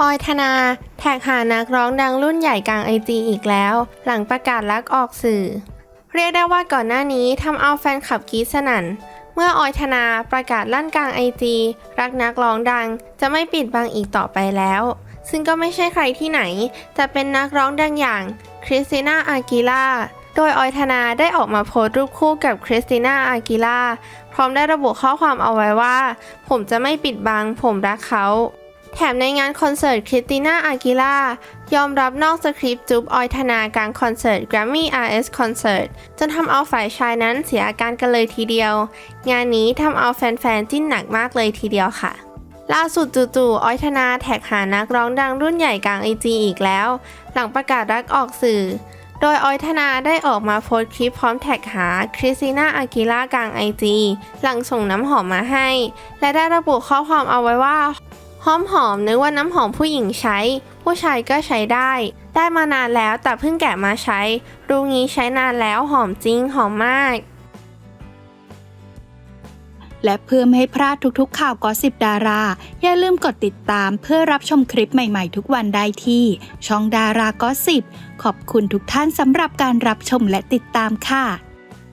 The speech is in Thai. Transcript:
ออยธนาแท็กหานักร้องดังรุ่นใหญ่กลางไอจีอีกแล้ว หลังประกาศรักออกสื่อ เรียกได้ว่าก่อนหน้านี้ทำเอาแฟนคลับกรีดสนั่น เมื่อออยธนาประกาศลั่นกลางไอจีรักนักร้องดัง จะไม่ปิดบังอีกต่อไปแล้ว ซึ่งก็ไม่ใช่ใครที่ไหน แต่เป็นนักร้องดังอย่างคริสติน่าอากิล่าโดยออยธนาได้ออกมาโพสต์รูปคู่กับคริสติน่าอากิล่าพร้อมได้ระบุข้อความเอาไว้ว่า ผมจะไม่ปิดบังผมรักเขา ถมในงานคอนเสิร์ตคริสติน่าอากิล่ายอมรับนอกสคริปต์จุ๊บออยธนากลางคอนเสิร์ต Grammy RS Concert จนทำเอาฝ่ายชายนั้นเสียอาการกันเลยทีเดียว งานนี้ทำเอาแฟนๆจิ้นหนักมากเลยทีเดียวค่ะ ล่าสุดจู่ๆออยธนาแท็กหานักร้องดังรุ่นใหญ่กลางไอจีอีกแล้ว หลังประกาศรักออกสื่อ โดยออยธนาได้ออกมาโพสต์คลิปพร้อมแท็กหาคริสติน่าอากิล่ากลางไอจีหลังส่งน้ำหอมมาให้ และได้ระบุข้อความเอาไว้ว่า หอมหอมนึกว่าน้ำหอมผู้หญิงใช้ ผู้ชายก็ใช้ได้ ได้มานานแล้วแต่เพิ่งแกะมาใช้ รู้งี้ใช้นานแล้วหอมจริงหอมมาก และเพื่อไม่ให้พลาดทุกๆ ข่าวกอสิบดารา อย่าลืมกดติดตามเพื่อรับชมคลิปใหม่ๆ ทุกวันได้ที่ ช่องดารากอสิบขอบคุณทุกท่านสำหรับการรับชมและติดตามค่ะ